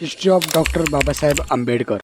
History of doctor Babasaheb Ambedkar.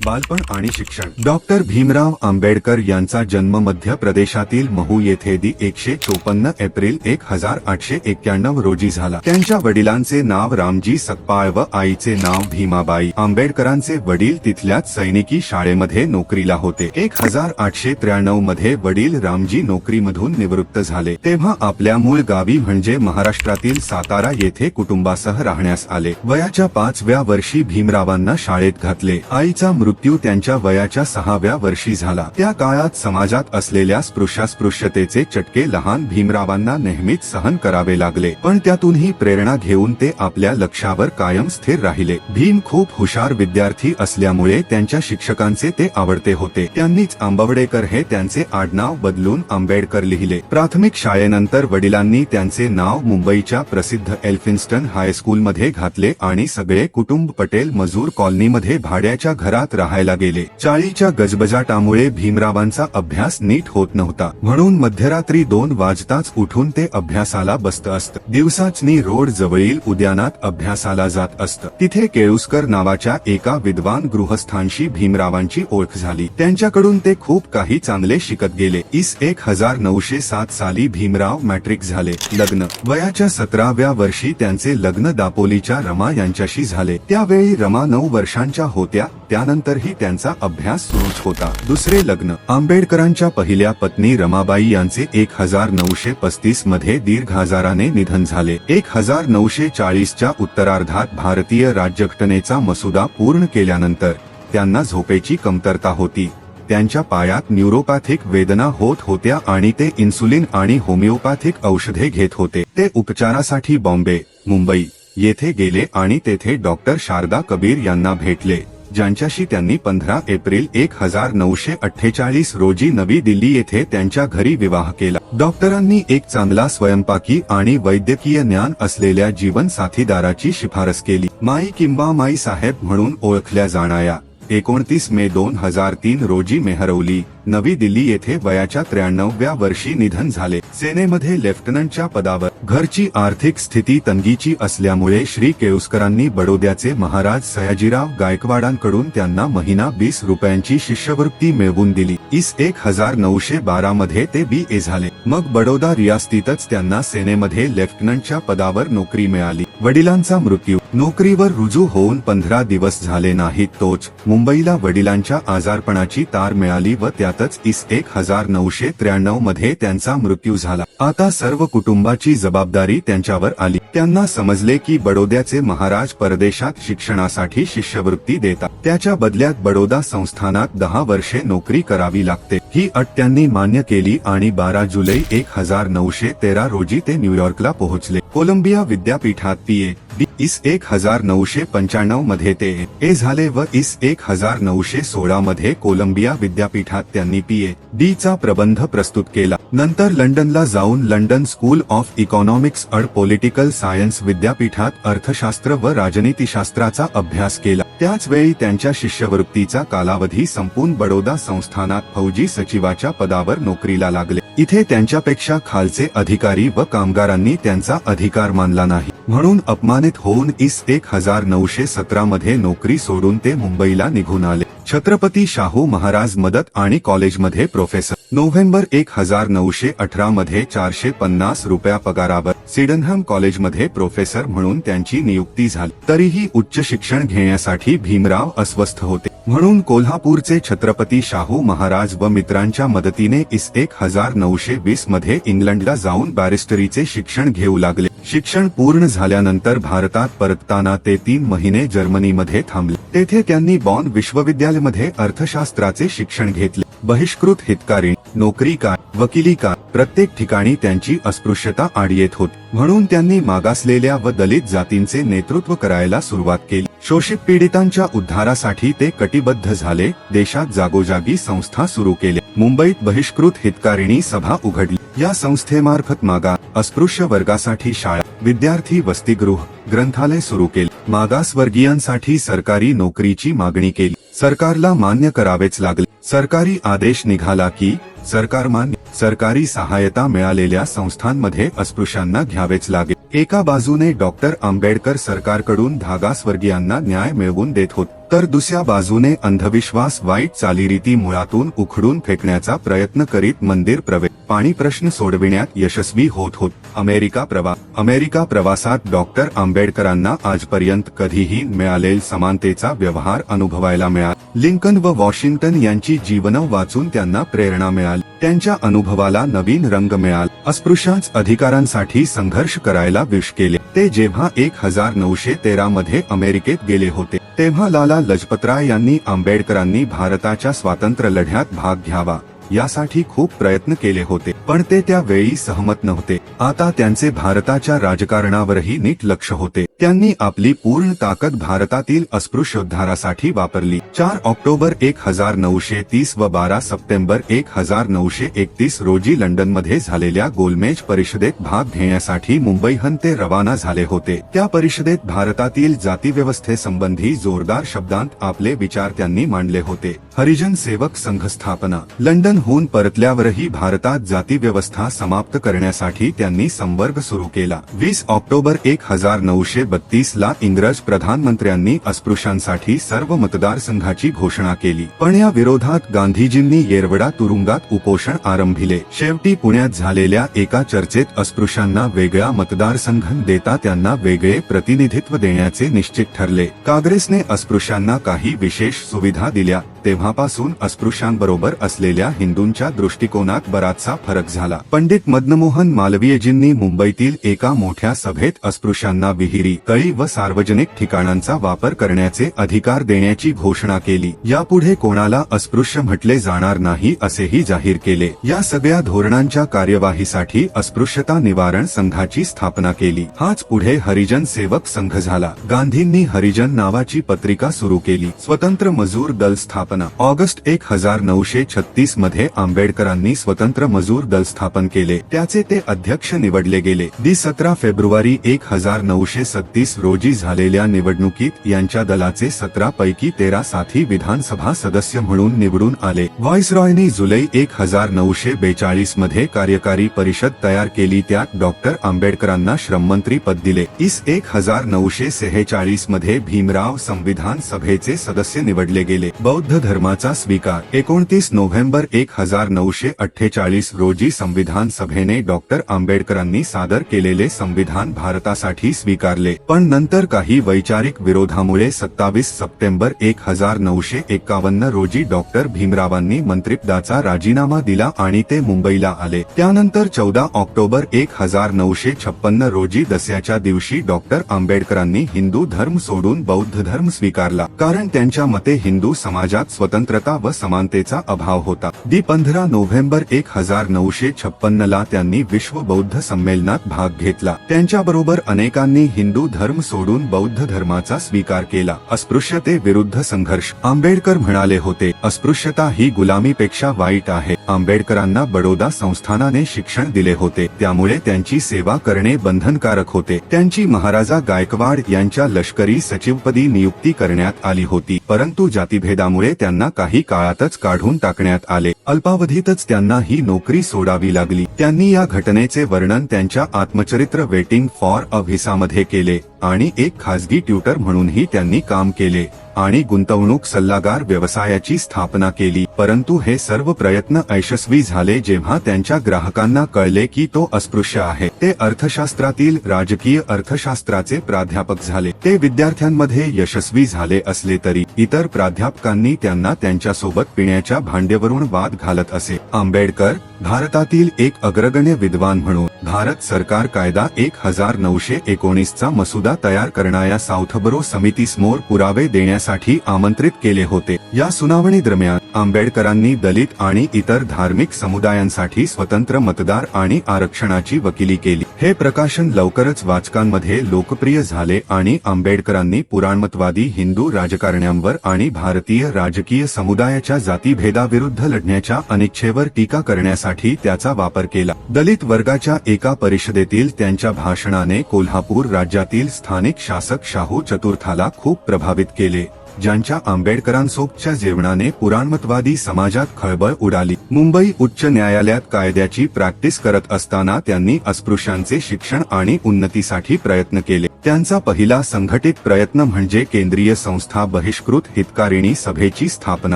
बालपण आणि शिक्षण. डॉक्टर भीमराव आंबेडकर यांचा जन्म मध्य प्रदेशातील महू येथे दि एकशे चोपन्न एप्रिल एक हजार आठशे एक्क्याण्णव रोजी झाला. त्यांच्या वडिलांचे नाव रामजी सकपाळ व आईचे नाव भीमाबाई. आंबेडकरांचे वडील तिथल्याच सैनिकी शाळेमध्ये नोकरीला होते. एक हजार आठशे त्र्याण्णवमध्ये वडील रामजी नोकरीमधून निवृत्त झाले. तेव्हा आपल्या मूळ गावी म्हणजे महाराष्ट्रातील सातारा येथे कुटुंबासह राहण्यास आले. वयाच्या पाचव्या वर्षी भीमरावांना शाळेत घातले. आईचा मृत्यू त्यांच्या वयाच्या सहाव्या वर्षी झाला. त्या काळात समाजात असलेल्या स्पृश्यास्पृश्यतेचे चटके लहान भीमरावांना नेहमीच सहन करावे लागले. पण त्यातूनही प्रेरणा घेऊन ते आपल्या लक्ष्यावर कायम स्थिर राहिले. भीम खूप हुशार विद्यार्थी असल्यामुळे त्यांच्या शिक्षकांचे ते आवडते होते. त्यांनीच आंबवडेकर हे त्यांचे आडनाव बदलून आंबेडकर लिहिले. प्राथमिक शाळेनंतर वडिलांनी त्यांचे नाव मुंबईच्या प्रसिद्ध एल्फिन्स्टन हायस्कूलमध्ये घातले आणि सगळे कुटुंब पटेल मजूर कॉलनीमध्ये भाड्याच्या घरात राहायला गेले. चाळीच्या गजबजाटामुळे भीमरावांचा अभ्यास नीट होत नव्हता. म्हणून मध्यरात्री दोन वाजताच उठून ते अभ्यासाला बसत असत. दिवसाचनी रोड जवळील उद्यानात अभ्यासाला जात असत. तिथे केळुसकर नावाच्या एका विद्वान गृहस्थांशी भीमरावांची ओळख झाली. त्यांच्याकडून ते खूप काही चांगले शिकत गेले. इस एक हजार नऊशे सात साली भीमराव मॅट्रिक झाले. लग्न. वयाच्या सतराव्या वर्षी त्यांचे लग्न दापोलीच्या रमा यांच्याशी झाले. त्यावेळी रमा नऊ वर्षांच्या होत्या. त्यानंतर त्यानंतरही त्यांचा अभ्यास सुरूच होता. दुसरे लग्न. आंबेडकरांच्या पहिल्या पत्नी रमाबाई यांचे एक हजार नऊशे पस्तीसमध्ये दीर्घ आजाराने निधन झाले. एक हजार नऊशे चाळीसच्या उत्तरार्धात भारतीय राज्यघटनेचा मसुदा पूर्ण केल्यानंतर त्यांना झोपेची कमतरता होती. त्यांच्या पायात न्यूरोपॅथिक वेदना होत होत्या आणि ते इन्सुलिन आणि होमिओपॅथिक औषधे घेत होते. ते उपचारासाठी बॉम्बे मुंबई येथे गेले आणि तेथे डॉक्टर शारदा कबीर यांना भेटले. ज्यांच्याशी त्यांनी पंधरा एप्रिल एक हजार नऊशे अठ्ठेचाळीस रोजी नवी दिल्ली येथे त्यांच्या घरी विवाह केला. डॉक्टरांनी एक चांगला स्वयंपाकी आणि वैद्यकीय ज्ञान असलेल्या जीवन साथीदाराची शिफारस केली. माई किंवा माई साहेब म्हणून ओळखल्या जाणाऱ्या एकोणतीस मे दोन हजार तीन रोजी मेहरवली. नवी दिल्ली येथे वयाच्या त्र्याण्णव्या वर्षी निधन झाले. सेनेमध्ये लेफ्टनंटच्या पदावर घरची आर्थिक स्थिती तंगीची असल्यामुळे श्री केळुसकरांनी बडोद्याचे महाराज सयाजीराव गायकवाडांकडून त्यांना महिना वीस रुपयांची शिष्यवृत्ती मिळवून दिली. इस एक हजार नऊशे बारा मध्ये ते बी ए झाले. मग बडोदा रियास्तीतच त्यांना सेनेमध्ये लेफ्टनंटच्या पदावर नोकरी मिळाली. वडिलांचा मृत्यू. नोकरीवर रुजू होऊन पंधरा दिवस झाले नाहीत तोच. मुंबईला वडिलांच्या आजारपणाची तार मिळाली व त्यातच इस एक हजार नऊशे त्र्याण्णवमध्ये त्यांचा मृत्यू झाला. आता सर्व कुटुंबाची जबाबदारी त्यांच्यावर आली. त्यांना समजले की बडोद्याचे महाराज परदेशात शिक्षणासाठी शिष्यवृत्ती देतात. त्याच्या बदल्यात बडोदा संस्थानात दहा वर्षे नोकरी करावी लागते. ही अट त्यांनी मान्य केली आणि बारा जुलै एक हजार नऊशे तेरा रोजी ते न्यूयॉर्कला पोहोचले. कोलंबिया विद्यापीठात पीए इस एक हजार नऊशे पंच्याण्णवमध्ये ते ए झाले व इस एक हजार नऊशे सोळा मध्ये कोलंबिया विद्यापीठात त्यांनी पीए डी चा प्रबंध प्रस्तुत केला. नंतर लंडनला जाऊन London school of economics and political science विद्यापीठात अर्थशास्त्र व राजनीतीशास्त्राचा अभ्यास केला. त्याच वेळी त्यांच्या शिष्यवृत्तीचा कालावधी संपून बडोदा संस्थानात फौजी सचिवाच्या पदावर नोकरीला लागले. इथे त्यांच्यापेक्षा खालचे अधिकारी व कामगारांनी त्यांचा अधिकार मानला नाही. म्हणून अपमानित होऊन इस एक हजार नऊशे सतरा मध्ये नोकरी सोडून ते मुंबईला निघून आले. छत्रपती शाहू महाराज मदत आणि कॉलेजमध्ये प्रोफेसर नोव्हेंबर एक हजार नऊशे अठरा मध्ये चारशे पन्नास रुपया पगारावर सिडनहम कॉलेजमध्ये प्रोफेसर म्हणून त्यांची नियुक्ती झाली. तरीही उच्च शिक्षण घेण्यासाठी भीमराव अस्वस्थ होते. म्हणून कोल्हापूरचे छत्रपती शाहू महाराज व मित्रांच्या मदतीने इस एक हजार नऊशे वीसमध्ये इंग्लंडला जाऊन बॅरिस्टरीचे शिक्षण घेऊ लागले. शिक्षण पूर्ण झाल्यानंतर भारतात परतताना ते तीन महिने जर्मनीमध्ये थांबले. तेथे त्यांनी बॉन विश्वविद्यालयामध्ये अर्थशास्त्राचे शिक्षण घेतले. बहिष्कृत हितकारी नोकरी काय वकिली काय प्रत्येक ठिकाणी त्यांची अस्पृश्यता आड येत होती. म्हणून त्यांनी मागासलेल्या व दलित जातींचे नेतृत्व करायला सुरुवात केली. शोषित पीडितांच्या उद्धारासाठी ते कटिबद्ध झाले. देशात जागोजागी संस्था सुरू केल्या. मुंबईत बहिष्कृत हितकारिणी सभा उघडली. या संस्थेमार्फत मागा अस्पृश्य वर्गासाठी शाळा विद्यार्थी वसतिगृह ग्रंथालय सुरू केले. मागासवर्गीयांसाठी सरकारी नोकरीची मागणी केली. सरकारला मान्य करावेच लागले. सरकारी आदेश निघाला की सरकार मान्य सरकारी सहायता मिळालेल्या संस्थांमध्ये अस्पृश्यांना घ्यावेच लागेल. एका बाजूने डॉक्टर आंबेडकर सरकारकडून धागास्वर्गीयांना न्याय मिळवून देत होत तर दुसऱ्या बाजूने अंधविश्वास वाईट चालीरीती मुळातून उखडून फेकण्याचा प्रयत्न करीत मंदिर प्रवेश पाणी प्रश्न सोडविण्यात यशस्वी होत होत. अमेरिका प्रवास अमेरिका प्रवासात डॉक्टर आंबेडकरांना आजपर्यंत कधीही मिळालेल समानतेचा व्यवहार अनुभवायला मिळाला. लिंकन व वॉशिंग्टन यांची जीवनं वाचून त्यांना प्रेरणा मिळाली. त्यांच्या अनुभवाला नवीन रंग मिळाला. अस्पृश्यांच अधिकारांसाठी संघर्ष करायला विश केले. ते जेव्हा एक हजार नऊशे तेरा मध्ये अमेरिकेत गेले होते तेव्हा लाला लजपतराय यांनी आंबेडकरांनी भारताच्या स्वातंत्र्य लढ्यात भाग घ्यावा. यासाठी खूप प्रयत्न केले होते पण ते त्यावेळी सहमत नव्हते. आता त्यांचे भारताच्या राजकारणावरही नीट लक्ष होते. त्यांनी आपली पूर्ण ताकद भारतातील अस्पृश्योद्धारासाठी वापरली. चार ऑक्टोबर एक हजार नऊशे तीस व बारा सप्टेंबर एक हजार नऊशे एकतीस रोजी लंडनमध्ये झालेल्या गोलमेज परिषदेत भाग घेण्यासाठी मुंबईहन ते रवाना झाले होते. त्या परिषदेत भारतातील जातीव्यवस्थेसंबंधी जोरदार शब्दांत आपले विचार त्यांनी मांडले होते. हरिजन सेवक संघ स्थापना लंडनहून परतल्यावरही भारतात जातीव्यवस्था समाप्त करण्यासाठी त्यांनी संवर्ग सुरू केला. वीस ऑक्टोबर एक हजार नऊशे बत्तीस ला इंग्रज प्रधानमंत्र्यांनी अस्पृश्यांसाठी सर्व मतदारसंघाची घोषणा केली. पण या विरोधात गांधीजींनी येरवडा तुरुंगात उपोषण आरंभिले. शेवटी पुण्यात झालेल्या एका चर्चेत अस्पृश्यांना वेगळा मतदारसंघ देता त्यांना वेगळे प्रतिनिधित्व देण्याचे निश्चित ठरले. काँग्रेसने अस्पृश्यांना काही विशेष सुविधा दिल्या. तेव्हापासून अस्पृश्यांबरोबर असलेल्या हिंदूंच्या दृष्टिकोनात बराचसा फरक झाला. पंडित मदनमोहन मालवीयजींनी मुंबईतील एका मोठ्या सभेत अस्पृश्यांना विहिरी तळी व सार्वजनिक ठिकाणांचा वापर करण्याचे अधिकार देण्याची घोषणा केली. यापुढे कोणाला अस्पृश्य म्हटले जाणार नाही असेही जाहीर केले. या सगळ्या धोरणांच्या कार्यवाहीसाठी अस्पृश्यता निवारण संघाची स्थापना केली. हाच पुढे हरिजन सेवक संघ झाला. गांधींनी हरिजन नावाची पत्रिका सुरू केली. स्वतंत्र मजूर दल स्थापना स्थापना. ऑगस्ट एक हजार नऊशे छत्तीसमध्ये आंबेडकरांनी स्वतंत्र मजूर दल स्थापन केले. त्याचे ते अध्यक्ष निवडले गेले. दि सतरा फेब्रुवारी एक हजार नऊशे सत्तीस रोजी झालेल्या निवडणुकीत यांच्या दलाचे सतरा पैकी तेरा साथी विधानसभा सदस्य म्हणून निवडून आले. व्हॉइसरॉयनी जुलै एक हजार नऊशे बेचाळीसमध्ये कार्यकारी परिषद तयार केली. त्यात डॉक्टर आंबेडकरांना श्रममंत्री पद दिले. इस एक हजार नऊशे सेहेचाळीसमध्ये भीमराव संविधान सभेचे सदस्य निवडले गेले. बौद्ध धर्माचा स्वीकार एकोणतीस नोव्हेंबर एक हजार नऊशे अठ्ठेचाळीस रोजी संविधान सभेने डॉक्टर आंबेडकरांनी सादर केलेले संविधान भारतासाठी स्वीकारले. पण नंतर काही वैचारिक विरोधामुळे सत्तावीस सप्टेंबर एक हजार नऊशे एकावन्न रोजी डॉक्टर भीमरावांनी मंत्रिपदाचा राजीनामा दिला आणि ते मुंबईला आले. त्यानंतर चौदा ऑक्टोबर एक हजार नऊशे छप्पन्न रोजी दसऱ्याच्या दिवशी डॉक्टर आंबेडकरांनी हिंदू धर्म सोडून बौद्ध धर्म स्वीकारला. कारण त्यांच्या मते हिंदू समाजात स्वतंत्रता व समानतेचा अभाव होता. दि पंधरा नोव्हेंबर एक हजार नऊशे छप्पन्न ला त्यांनी विश्व बौद्ध संमेलनात भाग घेतला. त्यांच्याबरोबर अनेकांनी हिंदू धर्म सोडून बौद्ध धर्माचा स्वीकार केला. अस्पृश्यते विरुद्ध संघर्ष. आंबेडकर म्हणाले होते अस्पृश्यता ही गुलामीपेक्षा वाईट आहे. आंबेडकरांना बडोदा संस्थानाने शिक्षण दिले होते. त्यामुळे त्यांची सेवा करणे बंधनकारक होते. त्यांची महाराजा गायकवाड यांच्या लष्करी सचिवपदी नियुक्ती करण्यात आली होती. परंतु जातीभेदामुळे त्यांना काही काळातच काढून टाकण्यात आले. अल्पावधीतच त्यांना ही नोकरी सोडावी लागली. त्यांनी या घटनेचे वर्णन त्यांच्या आत्मचरित्र वेटिंग फॉर अ व्हिसामध्ये केले. आणि एक खासगी ट्युटर म्हणूनही त्यांनी काम केले आणि गुंतवणूक सल्लागार व्यवसायाची स्थापना केली. परंतु हे सर्व प्रयत्न यशस्वी झाले जेव्हा त्यांच्या ग्राहकांना कळले की तो अस्पृश्य आहे. ते अर्थशास्त्रातील राजकीय अर्थशास्त्राचे प्राध्यापक झाले. ते विद्यार्थ्यांमध्ये यशस्वी झाले असले तरी इतर प्राध्यापकांनी त्यांना त्यांच्यासोबत पिण्याच्या भांड्यावरून वाद घालत असे. आंबेडकर भारतातील एक अग्रगण्य विद्वान म्हणून भारत सरकार कायदा एक हजार नऊशे एकोणीसचा मसुदा तयार करणाऱ्या साऊथबरो समितीसमोर पुरावे देण्यासाठी आमंत्रित केले होते. या सुनावणी दरम्यान आंबेडकरांनी दलित आणि इतर धार्मिक समुदायांसाठी स्वतंत्र मतदार आणि आरक्षणाची वकिली केली. हे प्रकाशन लवकरच वाचकांमध्ये लोकप्रिय झाले आणि आंबेडकरांनी पुराणमतवादी हिंदू राजकारण्यांवर आणि भारतीय राजकीय समुदायाच्या जातीभेदाविरुद्ध लढण्याच्या अनिच्छेवर टीका करण्यासाठी त्याचा वापर केला. दलित वर्गाच्या एका परिषदेतील त्यांच्या भाषणाने कोल्हापूर राज्यातील स्थानिक शासक शाहू चतुर्थाला खूप प्रभावित केले. ज्यांच्या आंबेडकरांसोबतच्या जेवणाने पुराणमतवादी समाजात खळबळ उडाली. मुंबई उच्च न्यायालयात कायद्याची प्रॅक्टिस करत असताना त्यांनी अस्पृश्यांचे शिक्षण आणि उन्नतीसाठी प्रयत्न केले. त्यांचा पहिला संघटित प्रयत्न म्हणजे केंद्रीय संस्था बहिष्कृत हितकारिणी सभेची स्थापना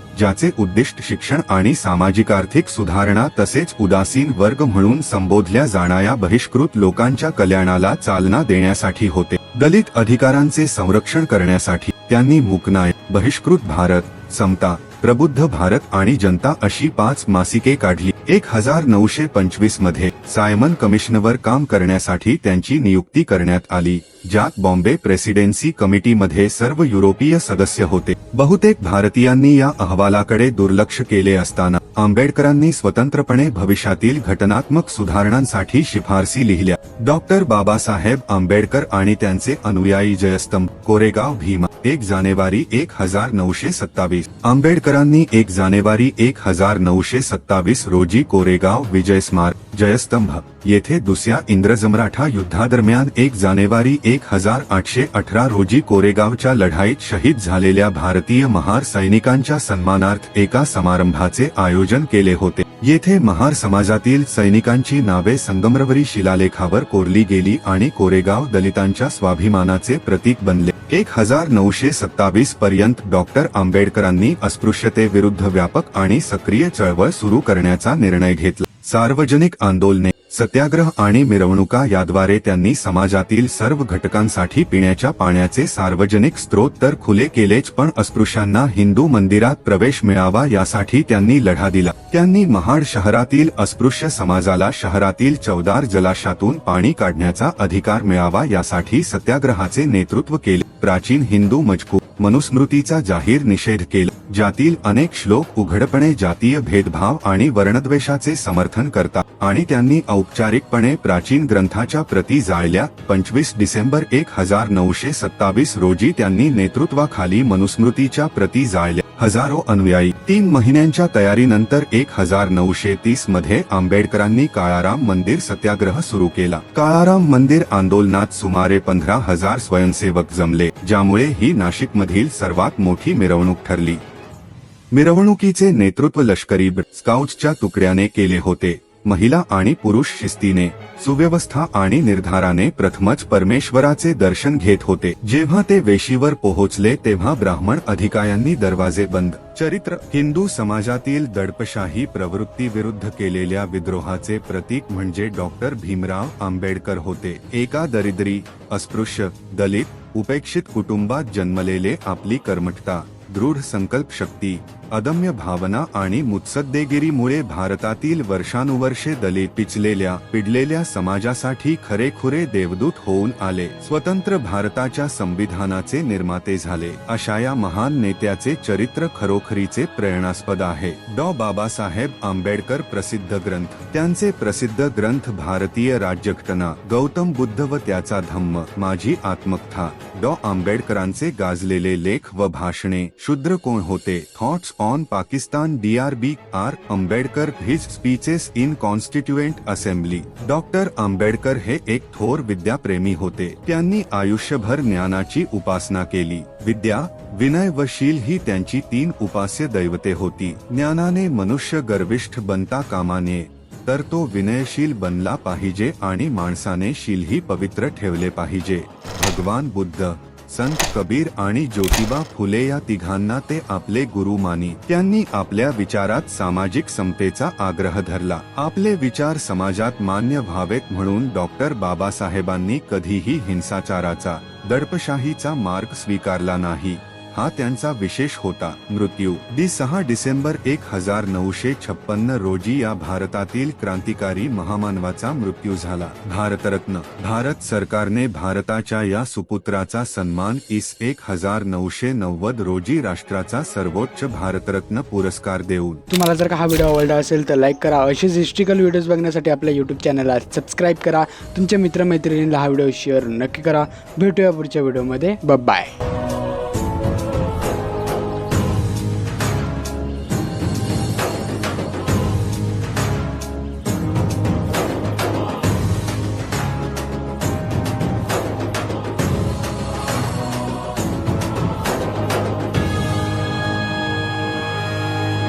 ज्याचे उद्दिष्ट शिक्षण आणि सामाजिक आर्थिक सुधारणा तसेच उदासीन वर्ग म्हणून संबोधल्या जाणाऱ्या बहिष्कृत लोकांच्या कल्याणाला चालना देण्यासाठी होते. दलित अधिकारांचे संरक्षण करण्यासाठी त्यांनी मुकनाय बहिष्कृत भारत समता प्रबुद्ध भारत आणि जनता अशी पाच मासिके काढली. एक हजार नऊशे पंचवीसमध्ये सायमन कमिशनवर काम करण्यासाठी त्यांची नियुक्ती करण्यात आली. ज्यात बॉम्बे प्रेसिडेन्सी कमिटीमध्ये सर्व युरोपीय सदस्य होते. बहुतेक भारतीयांनी या अहवालाकडे दुर्लक्ष केले असताना आंबेडकरांनी स्वतंत्रपणे भविष्यातील घटनात्मक सुधारणांसाठी शिफारसी लिहिल्या. डॉक्टर बाबासाहेब आंबेडकर आणि त्यांचे अनुयायी जयस्तंभ कोरेगाव भीमा एक जानेवारी एक हजार नऊशे सत्तावीस. आंबेडकरांनी एक जानेवारी एक हजार नऊशे सत्तावीस रोजी कोरेगाव विजय स्मारक जयस्तंभ येथे दुसऱ्या इंग्रजमराठा युद्धादरम्यान एक जानेवारी एक हजार आठशे अठरा रोजी कोरेगावच्या लढाईत शहीद झालेल्या भारतीय महार सैनिकांच्या सन्मानार्थ एका समारंभाचे आयोजन केले होते. येथे महार समाजातील सैनिकांची नावे संगमरवरी शिलालेखावर कोरली गेली आणि कोरेगाव दलितांच्या स्वाभिमानाचे प्रतीक बनले. एक हजार नऊशे सत्तावीस पर्यंत डॉक्टर आंबेडकरांनी अस्पृश्यतेविरुद्ध व्यापक आणि सक्रिय चळवळ सुरू करण्याचा निर्णय घेतला. सार्वजनिक आंदोलने सत्याग्रह आणि मिरवणुका याद्वारे त्यांनी समाजातील सर्व घटकांसाठी पिण्याच्या पाण्याचे सार्वजनिक स्रोत तर खुले केलेच पण अस्पृश्यांना हिंदू मंदिरात प्रवेश मिळावा यासाठी त्यांनी लढा दिला. त्यांनी महाड शहरातील अस्पृश्य समाजाला शहरातील चौदार जलाशातून पाणी काढण्याचा अधिकार मिळावा यासाठी सत्याग्रहाचे नेतृत्व केले. प्राचीन हिंदू मजकूर मनुस्मृतीचा जाहीर निषेध केला. ज्यातील अनेक श्लोक उघडपणे जातीय भेदभाव आणि वर्णद्वेषाचे समर्थन करतात आणि त्यांनी औपचारिकपणे प्राचीन ग्रंथाच्या प्रती जाळल्या. पंचवीस डिसेंबर एक हजार नऊशे सत्तावीस रोजी त्यांनी नेतृत्वाखाली मनुस्मृतीच्या प्रती जाळल्या. हजारो अनुयायी तीन महिन्यांच्या तयारीनंतर एक हजार नऊशे तीसमध्ये आंबेडकरांनी काळाराम मंदिर सत्याग्रह सुरू केला. काळाराम मंदिर आंदोलनात सुमारे पंधरा हजार स्वयंसेवक जमले ज्यामुळे ही नाशिकमधील सर्वात मोठी मिरवणूक ठरली. मिरवणुकीचे नेतृत्व लष्करी स्काउट्सच्या तुकड्याने केले होते. महिला आणि पुरुष शिस्तीने सुव्यवस्था आणि निर्धाराने प्रथमच परमेश्वराचे दर्शन घेत होते. जेव्हा ते वेशीवर पोहोचले तेव्हा ब्राह्मण अधिकाऱ्यांनी दरवाजे बंद. चरित्र हिंदू समाजातील दडपशाही प्रवृत्ती विरुद्ध केलेल्या विद्रोहाचे प्रतीक म्हणजे डॉक्टर भीमराव आंबेडकर होते. एका दरिद्री अस्पृश्य दलित उपेक्षित कुटुंबात जन्मलेले आपली कर्मठता. दृढ संकल्प शक्ती अदम्य भावना आणि मुत्सद्देगिरीमुळे भारतातील वर्षानुवर्षे दले पिचलेल्या पिडलेल्या समाजासाठी खरेखुरे देवदूत होऊन आले. स्वतंत्र भारताच्या संविधानाचे निर्माते झाले. अशा या महान नेत्याचे चरित्र खरोखरीचे प्रेरणास्पद आहे. डॉ. बाबासाहेब आंबेडकर प्रसिद्ध ग्रंथ. त्यांचे प्रसिद्ध ग्रंथ भारतीय राज्यघटना गौतम बुद्ध व त्याचा धम्म माझी आत्मकथा डॉ. आंबेडकरांचे गाजलेले लेख व भाषणे शूद्र कोण होते? Thoughts on Pakistan D R B R Ambedkar his speeches in constituent assembly doctor Ambedkar हे एक थोर विद्याप्रेमी होते. त्यांनी आयुष्यभर ज्ञानाची उपासना केली. विद्या विनय व शील ही त्यांची तीन उपास्य दैवते होती. ज्ञानाने मनुष्य गर्विष्ठ बनता कामा नये तर तो विनयशील बनला पाहिजे आणि माणसाने शीलही पवित्र ठेवले पाहिजे. भगवान बुद्ध संत कबीर आणि ज्योतिबा फुले या तिघांना ते आपले गुरु मानी. त्यांनी आपल्या विचारात सामाजिक समतेचा आग्रह धरला. आपले विचार समाजात मान्य व्हावेत म्हणून डॉक्टर बाबासाहेबांनी कधीही हिंसाचाराचा दडपशाहीचा मार्ग स्वीकारला नाही. हा त्यांचा विशेष होता. मृत्यू डी सहा डिसेंबर एक हजार नऊशे छप्पन्न रोजी या भारतातील क्रांतिकारी महामानवाचा मृत्यू झाला. भारतरत्न भारत सरकारने भारताच्या या सुपुत्राचा सन्मान इस एक हजार नऊशे नव्वद रोजी राष्ट्राचा सर्वोच्च भारतरत्न पुरस्कार देऊन. तुम्हाला जर का हा व्हिडिओ आवडला असेल तर लाईक करा. असेच हिस्ट्रिकल व्हिडिओज बघण्यासाठी आपल्या यूट्यूब चॅनलला सबस्क्राईब करा. तुमच्या मित्रमैत्रिणींना हा व्हिडिओ शेअर नक्की करा. भेटूया पुढच्या व्हिडिओमध्ये. बाय